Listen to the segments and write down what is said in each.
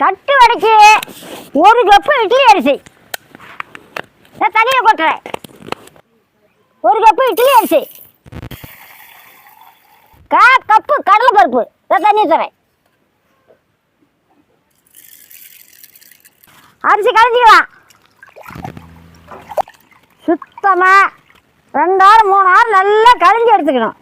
தட்டு வடைக்கு ஒரு கப்பு இட்லி அரிசி. நான் தண்ணியில் கொட்டுறேன். ஒரு கப்பு இட்லி அரிசி. கா கப்பு கடலை பருப்பு நான் தண்ணி தரேன். அரிசி கலைஞ்சிக்கலாம் சுத்தமாக ரெண்டு ஆறு மூணு ஆறு நல்லா கலைஞ்சி எடுத்துக்கணும்.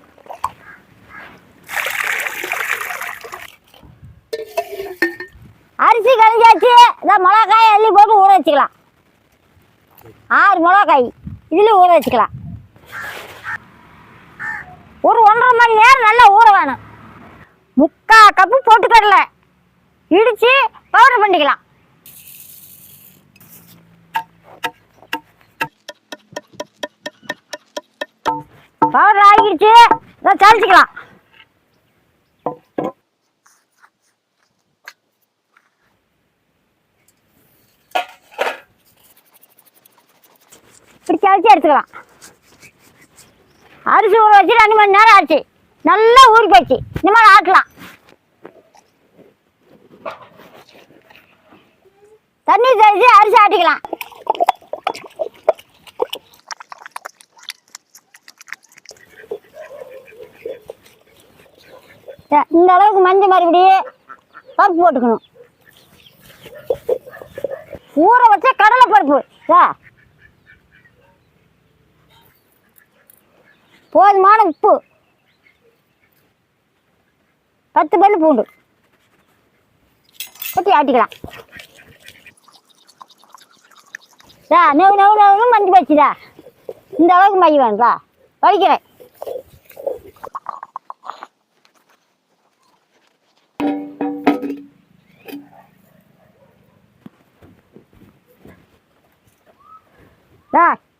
கழிஞ்சாச்சு கலைஞ்சாச்சு இந்த மிளகாய் அள்ளி போட்டு ஊற வச்சுக்கலாம். ஆறு மிளகாய். இதுலேயும் ஊற வச்சுக்கலாம். ஒரு ஒன்றரை மணி நேரம் நல்லா ஊற வேணும். முக்கா கப்பு போட்டுக்கடலை இடித்து பவுடர் பண்ணிக்கலாம். பவுடர் ஆகிடுச்சு. இதை சளிச்சிக்கலாம் இப்படி சளிச்சு எடுத்துக்கலாம் அரிசி ஊற வச்சு ரெண்டு மணி நேரம் ஆச்சு. நல்லா ஊறி போச்சு. இந்த மாதிரி ஆட்டலாம். தண்ணி தெளிச்சு அரிசி ஆட்டிக்கலாம். இந்த அளவுக்கு மஞ்சள் மறுபடி பருப்பு போட்டுக்கணும். ஊற வச்ச கடலை பருப்பு. போதுமான உப்பு. பத்து பல் பூண்டு. கொட்டி ஆட்டிக்கலாம். டா நெவு நெவு நெவுன்னு மஞ்சள் போச்சுதா இந்த அளவுக்கு மை வேணுதா வலிக்கிறேன்.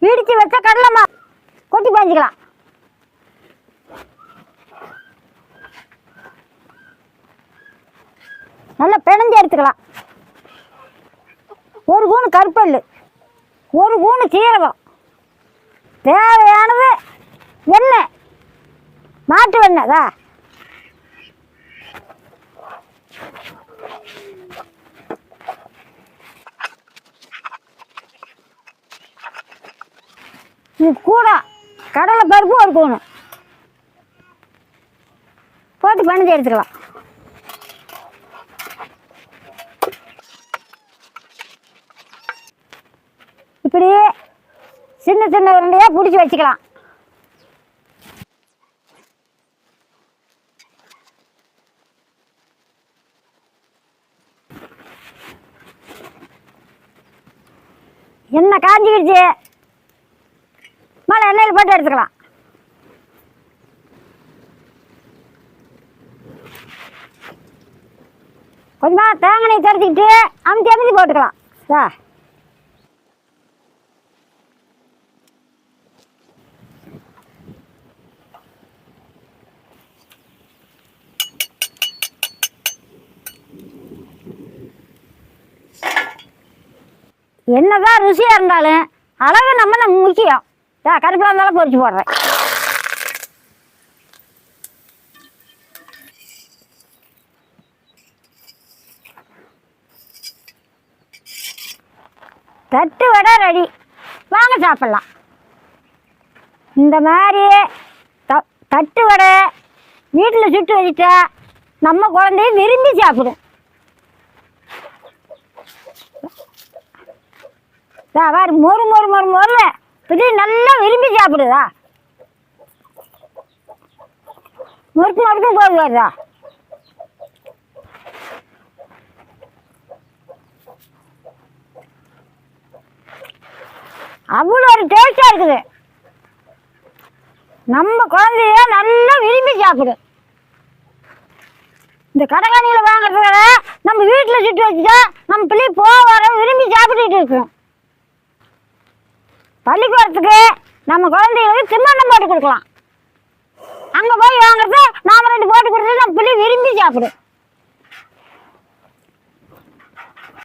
இடிச்சு வச்ச கடலைமா கொட்டி பாஞ்சிக்கலாம் நல்லா பிணைஞ்சு எடுத்துக்கலாம். ஒரு கூணு கருப்பல்லு ஒரு கூணு சீரகம் தேவையானது எண்ணெய் மாட்டு வெண்ணெய் இது கூட கடலை பருப்பு ஒரு கூணும் போட்டு பண்ணி எடுத்துக்கலாம் இப்படி சின்ன சின்ன உருண்டையாக பிடிச்சி வச்சுக்கலாம். என்ன காஞ்சிக்கிடுச்சு? மேலே எண்ணெயில் போட்டு எடுத்துக்கலாம். கொஞ்சமாக தேங்காய் எண்ணெய் தடுத்துக்கிட்டு அமுத்தி அமுத்தி போட்டுக்கலாம். ஆ என்னதான் ருசியாக இருந்தாலும் அளவு நம்ம முக்கியம். டா கருப்பில் இருந்தாலும் பொரிச்சு போடுறேன். தட்டு வடை ரெடி வாங்க சாப்பிட்லாம். இந்த மாதிரி த தட்டு வடை வீட்டில் சுட்டு வச்சுட்டா நம்ம குழந்தைய விரும்பி சாப்பிடும். பாரு மொறு மொறு மொறு மொறு இது நல்லா விரும்பி சாப்பிடுதா? முறுக்கு முறுக்கும் போய் வருதா அவ்வளோ ஒரு டேஸ்டாக இருக்குது. நம்ம குழந்தைய நல்லா விரும்பி சாப்பிடும் இந்த கடைக்காணியில் வாங்குறதுக்காக நம்ம வீட்டில் சுட்டு வச்சுட்டா நம்ம பிள்ளை போக வர விரும்பி சாப்பிட்டுட்டு இருக்கோம். பள்ளிக்கூடத்துக்கு நம்ம குழந்தைகளுக்கு தின்பண்டம் போட்டு கொடுக்கலாம். அங்கே போய் வாங்குறது நாம் ரெண்டு போட்டு கொடுத்து நம்ம பிள்ளை விரும்பி சாப்பிடும்.